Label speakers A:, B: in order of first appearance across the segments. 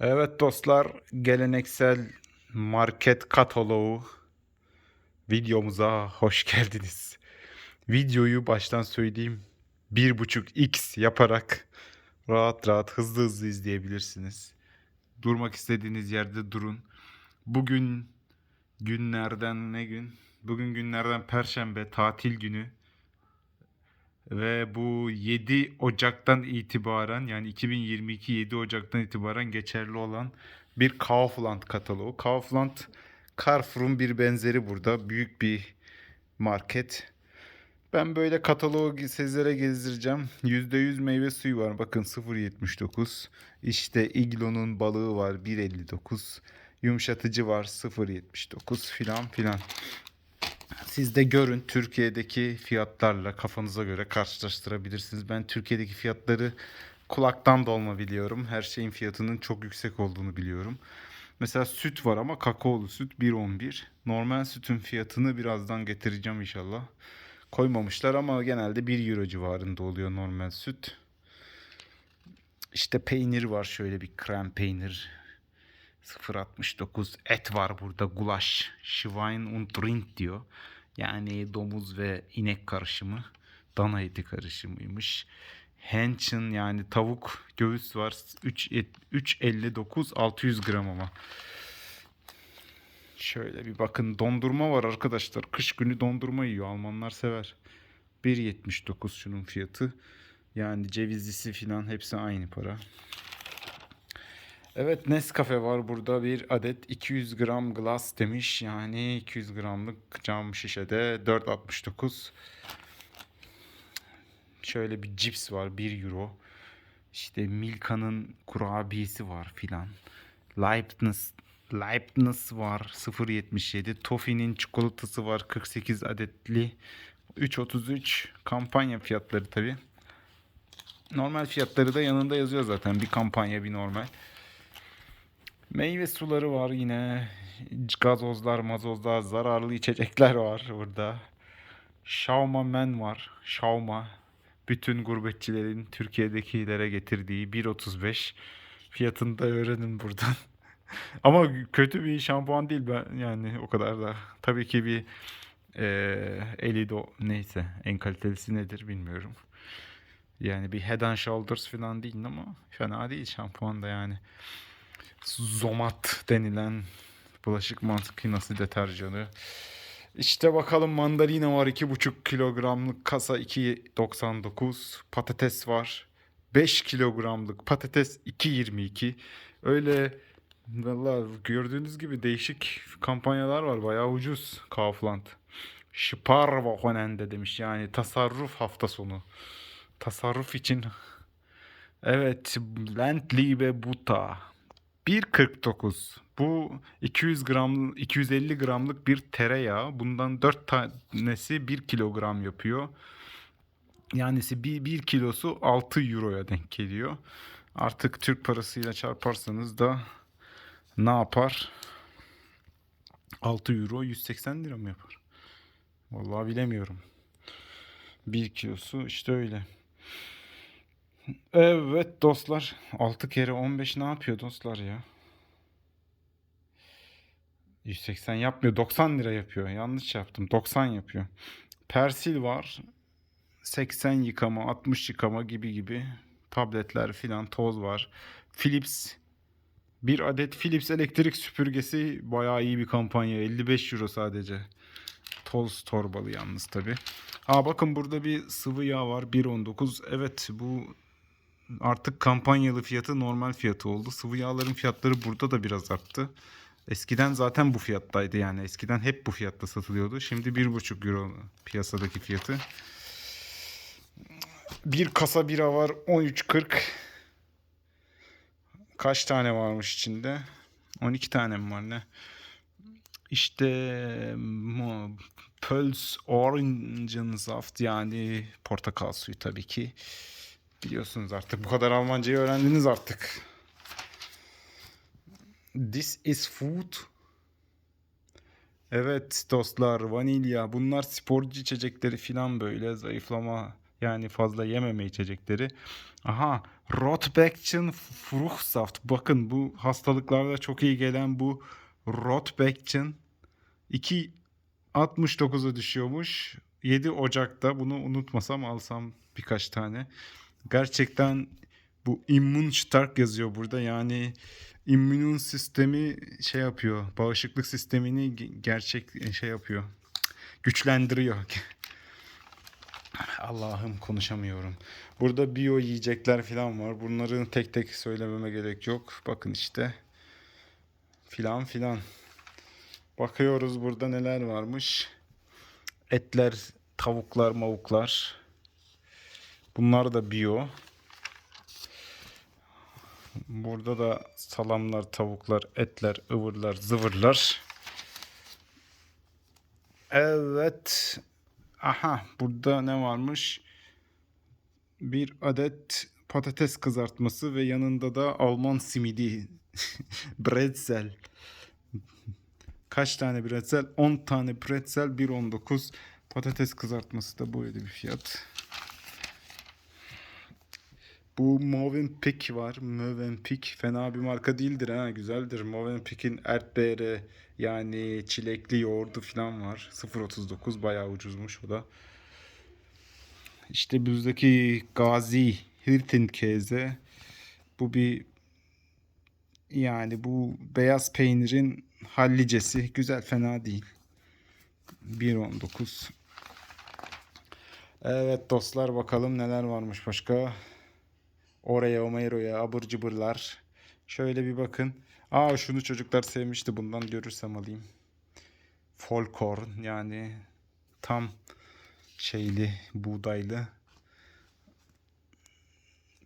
A: Evet dostlar, geleneksel market kataloğu videomuza hoş geldiniz. Videoyu baştan söyleyeyim 1.5x yaparak rahat rahat hızlı hızlı izleyebilirsiniz. Durmak istediğiniz yerde durun. Bugün günlerden ne gün? Bugün günlerden Perşembe tatil günü. Ve bu 7 Ocak'tan itibaren yani 2022 7 Ocak'tan itibaren geçerli olan bir Kaufland kataloğu. Kaufland Carrefour'un bir benzeri burada. Büyük bir market. Ben böyle kataloğu sizlere gezdireceğim. %100 meyve suyu var. Bakın 0.79. İşte Iglo'nun balığı var 1.59. Yumuşatıcı var 0.79 filan filan. Siz de görün Türkiye'deki fiyatlarla kafanıza göre karşılaştırabilirsiniz. Ben Türkiye'deki fiyatları kulaktan dolma biliyorum. Her şeyin fiyatının çok yüksek olduğunu biliyorum. Mesela süt var ama kakaolu süt 1.11. Normal sütün fiyatını birazdan getireceğim inşallah. Koymamışlar ama genelde 1 euro civarında oluyor normal süt. İşte peynir var şöyle bir krem peynir. 0.69 et var burada gulaş. Schwein und Rind diyor. Yani domuz ve inek karışımı. Dana eti karışımıymış. Henchen yani tavuk göğüs var. 3 et- 3.59 600 gram ama. Şöyle bir bakın dondurma var arkadaşlar. Kış günü dondurma yiyor. Almanlar sever. 1.79 şunun fiyatı. Yani cevizlisi filan hepsi aynı para. Evet Nescafe var burada bir adet 200 gram glass demiş. Yani 200 gramlık cam şişede 4.69. Şöyle bir cips var 1 euro. İşte Milka'nın kurabiyesi var filan. Leibniz Leibniz var 0.77. Toffee'nin çikolatası var 48 adetli. 3.33 kampanya fiyatları tabi. Normal fiyatları da yanında yazıyor zaten. Bir kampanya bir normal. Meyve suları var yine. Gazozlar, mazozlar, zararlı içecekler var burada. Şauma men var. Şauma. Bütün gurbetçilerin Türkiye'dekilere getirdiği 1.35 fiyatını da öğrenin buradan. Ama kötü bir şampuan değil ben yani o kadar da. Tabii ki bir eee Elido neyse en kalitelisi nedir bilmiyorum. Yani bir Head and Shoulders falan değil ama fena değil şampuan da yani. Zomat denilen bulaşık makinesi deterjanı. İşte bakalım mandalina var 2,5 kilogramlık kasa 2.99. Patates var 5 kilogramlık patates 2.22. Öyle valla gördüğünüz gibi değişik kampanyalar var bayağı ucuz Kaufland. Sparwochen demiş yani tasarruf hafta sonu. Tasarruf için Evet, Landliebe Buta. 1.49. Bu 200 gram 250 gramlık bir tereyağı. Bundan 4 tanesi 1 kilogram yapıyor. Yanisi bir, bir kilosu 6 euroya denk geliyor. Artık Türk parasıyla çarparsanız da ne yapar? 6 euro 180 lira mı yapar? Vallahi bilemiyorum. 1 kilosu işte öyle. Evet dostlar. 6 kere 15 ne yapıyor dostlar ya? 180 yapmıyor. 90 lira yapıyor. Yanlış yaptım. 90 yapıyor. Persil var. 80 yıkama, 60 yıkama gibi gibi. Tabletler filan toz var. Philips bir adet Philips elektrik süpürgesi bayağı iyi bir kampanya. 55 euro sadece. Toz torbalı yalnız tabi. Ha bakın burada bir sıvı yağ var 1.19. Evet bu artık kampanyalı fiyatı normal fiyatı oldu. Sıvı yağların fiyatları burada da biraz arttı. Eskiden zaten bu fiyattaydı yani. Eskiden hep bu fiyatta satılıyordu. Şimdi 1,5 euro piyasadaki fiyatı. Bir kasa bira var 13.40. Kaç tane varmış içinde? 12 tane mi var ne? İşte mo- Pöls Orangensaft yani portakal suyu tabii ki. Biliyorsunuz artık bu kadar Almancayı öğrendiniz artık. This is food. Evet dostlar vanilya bunlar sporcu içecekleri filan böyle zayıflama yani fazla yememe içecekleri. Aha Rotbekçin Fruchtsaft. Bakın bu hastalıklarda çok iyi gelen bu Rotbekçin 2.69'a düşüyormuş. 7 Ocak'ta bunu unutmasam alsam birkaç tane. Gerçekten bu immün stark yazıyor burada. Yani immün sistemi şey yapıyor. Bağışıklık sistemini ge- gerçek şey yapıyor. Güçlendiriyor. Allah'ım konuşamıyorum. Burada biyo yiyecekler falan var. Bunları tek tek söylememe gerek yok. Bakın işte. Filan filan. Bakıyoruz burada neler varmış. Etler, tavuklar, mavuklar. Bunlar da biyo. Burada da salamlar, tavuklar, etler, ıvırlar, zıvırlar. Evet. Aha burada ne varmış? Bir adet patates kızartması ve yanında da Alman simidi. Bretzel. Kaç tane bretzel? 10 tane bretzel 1.19. Patates kızartması da böyle bir fiyat. Bu Movenpick var. Movenpick fena bir marka değildir ha. Güzeldir. Movenpick'in Erdbeere yani çilekli yoğurdu falan var. 0.39 bayağı ucuzmuş o da. İşte bizdeki Gazi Hirtenkeze bu bir yani bu beyaz peynirin hallicesi güzel fena değil. 1.19 Evet dostlar bakalım neler varmış başka. Oraya Omero'ya abur cıbırlar. Şöyle bir bakın. Aa şunu çocuklar sevmişti bundan görürsem alayım. Folkorn yani tam şeyli buğdaylı.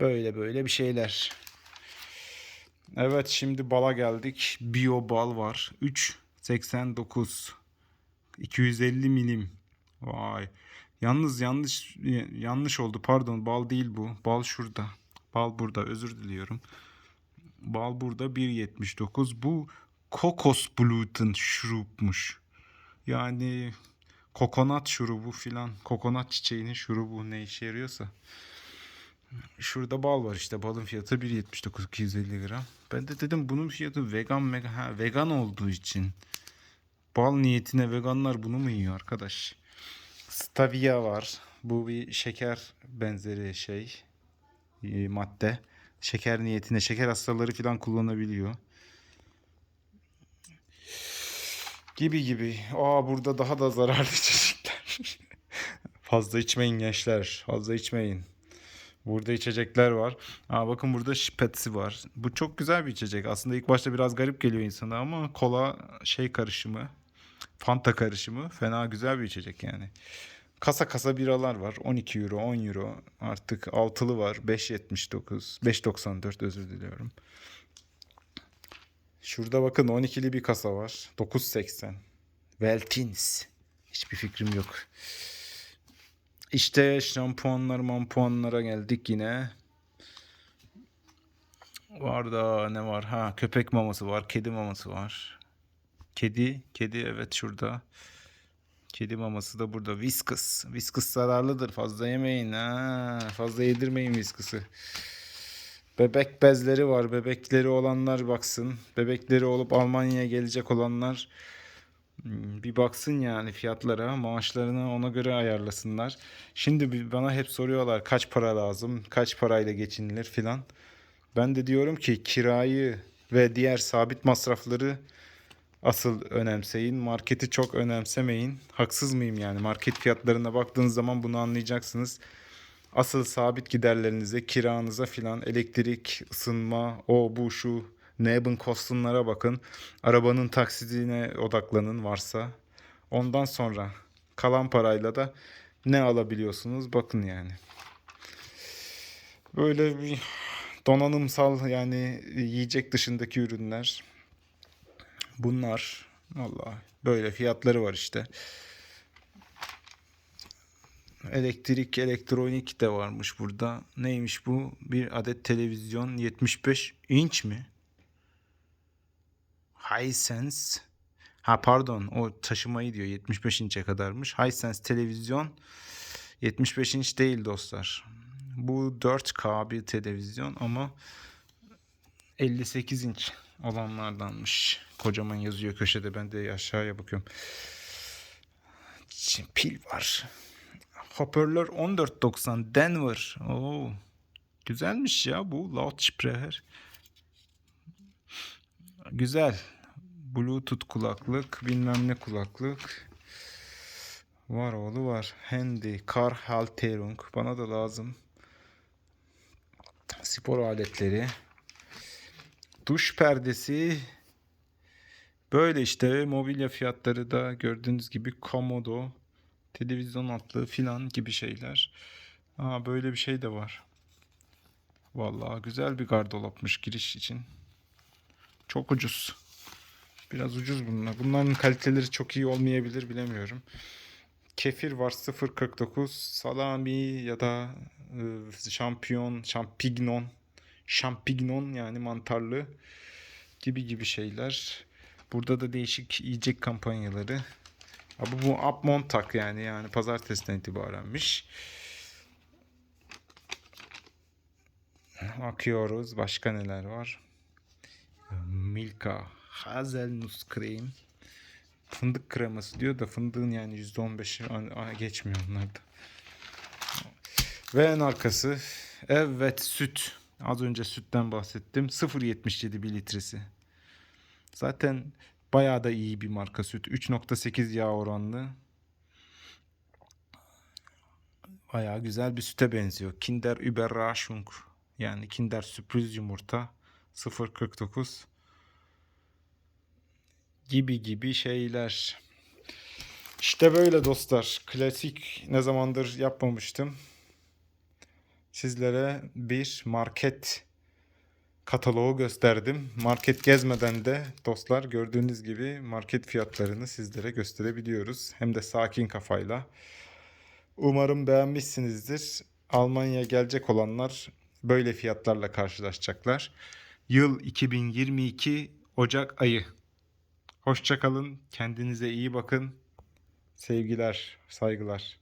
A: Böyle böyle bir şeyler. Evet şimdi bala geldik. Bio bal var. 3.89 250 milim. Vay. Yalnız yanlış yanlış oldu. Pardon bal değil bu. Bal şurada. Bal burada. Özür diliyorum. Bal burada 1.79. Bu kokos gluten şurupmuş. Yani kokonat şurubu filan. Kokonat çiçeğinin şurubu ne işe yarıyorsa. Şurada bal var işte. Balın fiyatı 1.79 250 gram. Ben de dedim bunun fiyatı vegan ha, vegan olduğu için. Bal niyetine veganlar bunu mu yiyor arkadaş? Stevia var. Bu bir şeker benzeri şey e, madde. Şeker niyetine şeker hastaları falan kullanabiliyor. Gibi gibi. Aa burada daha da zararlı içecekler. Fazla içmeyin gençler. Fazla içmeyin. Burada içecekler var. Aa, bakın burada Spetsi var. Bu çok güzel bir içecek. Aslında ilk başta biraz garip geliyor insana ama kola şey karışımı. Fanta karışımı. Fena güzel bir içecek yani. Kasa kasa biralar var. 12 euro, 10 euro. Artık altılı var. 5.79, 5.94 özür diliyorum. Şurada bakın 12'li bir kasa var. 9.80. Veltins. Hiçbir fikrim yok. İşte şampuanlar mampuanlara geldik yine. Var da ne var? Ha köpek maması var. Kedi maması var. Kedi. Kedi evet şurada. Kedi maması da burada. Whiskas. Whiskas zararlıdır. Fazla yemeyin. Ha. Fazla yedirmeyin Whiskus'ı. Bebek bezleri var. Bebekleri olanlar baksın. Bebekleri olup Almanya'ya gelecek olanlar hmm, bir baksın yani fiyatlara. Maaşlarını ona göre ayarlasınlar. Şimdi bana hep soruyorlar kaç para lazım? Kaç parayla geçinilir filan. Ben de diyorum ki kirayı ve diğer sabit masrafları asıl önemseyin. Marketi çok önemsemeyin. Haksız mıyım yani? Market fiyatlarına baktığınız zaman bunu anlayacaksınız. Asıl sabit giderlerinize, kiranıza filan, elektrik, ısınma, o bu şu, Nebenkosten'lara bakın. Arabanın taksidine odaklanın varsa. Ondan sonra kalan parayla da ne alabiliyorsunuz bakın yani. Böyle bir donanımsal yani yiyecek dışındaki ürünler. Bunlar vallahi böyle fiyatları var işte. Elektrik, elektronik de varmış burada. Neymiş bu? Bir adet televizyon 75 inç mi? Hisense. Ha pardon o taşımayı diyor 75 inçe kadarmış. Hisense televizyon 75 inç değil dostlar. Bu 4K bir televizyon ama 58 inç olanlardanmış. Kocaman yazıyor köşede. Ben de aşağıya bakıyorum. Şimdi pil var. Hoparlör 1490 Denver. Oo. Güzelmiş ya bu Lautsprecher. Güzel. Bluetooth kulaklık, bilmem ne kulaklık. Var oğlu var. Handy, Kar Halterung. Bana da lazım. Spor aletleri. Duş perdesi. Böyle işte mobilya fiyatları da gördüğünüz gibi Komodo, televizyon altlığı filan gibi şeyler. Aa böyle bir şey de var. Vallahi güzel bir gardolapmış giriş için. Çok ucuz. Biraz ucuz bunlar. Bunların kaliteleri çok iyi olmayabilir bilemiyorum. Kefir var 0.49. Salami ya da e, şampiyon, şampignon, şampignon yani mantarlı gibi gibi şeyler. Burada da değişik yiyecek kampanyaları. Ha, bu, bu Up Montag yani yani pazartesiden itibarenmiş. Bakıyoruz başka neler var. Milka Hazelnuss krem. Fındık kreması diyor da fındığın yani %15'i a- a- geçmiyor onlarda. Ve en arkası evet süt. Az önce sütten bahsettim. 0.77 bir litresi. Zaten bayağı da iyi bir marka süt. 3.8 yağ oranlı. Bayağı güzel bir süte benziyor. Kinder Überraschung. Yani Kinder sürpriz yumurta 0.49 gibi gibi şeyler. İşte böyle dostlar. Klasik ne zamandır yapmamıştım. Sizlere bir market kataloğu gösterdim. Market gezmeden de dostlar gördüğünüz gibi market fiyatlarını sizlere gösterebiliyoruz. Hem de sakin kafayla. Umarım beğenmişsinizdir. Almanya'ya gelecek olanlar böyle fiyatlarla karşılaşacaklar. Yıl 2022 Ocak ayı. Hoşçakalın. Kendinize iyi bakın. Sevgiler, saygılar.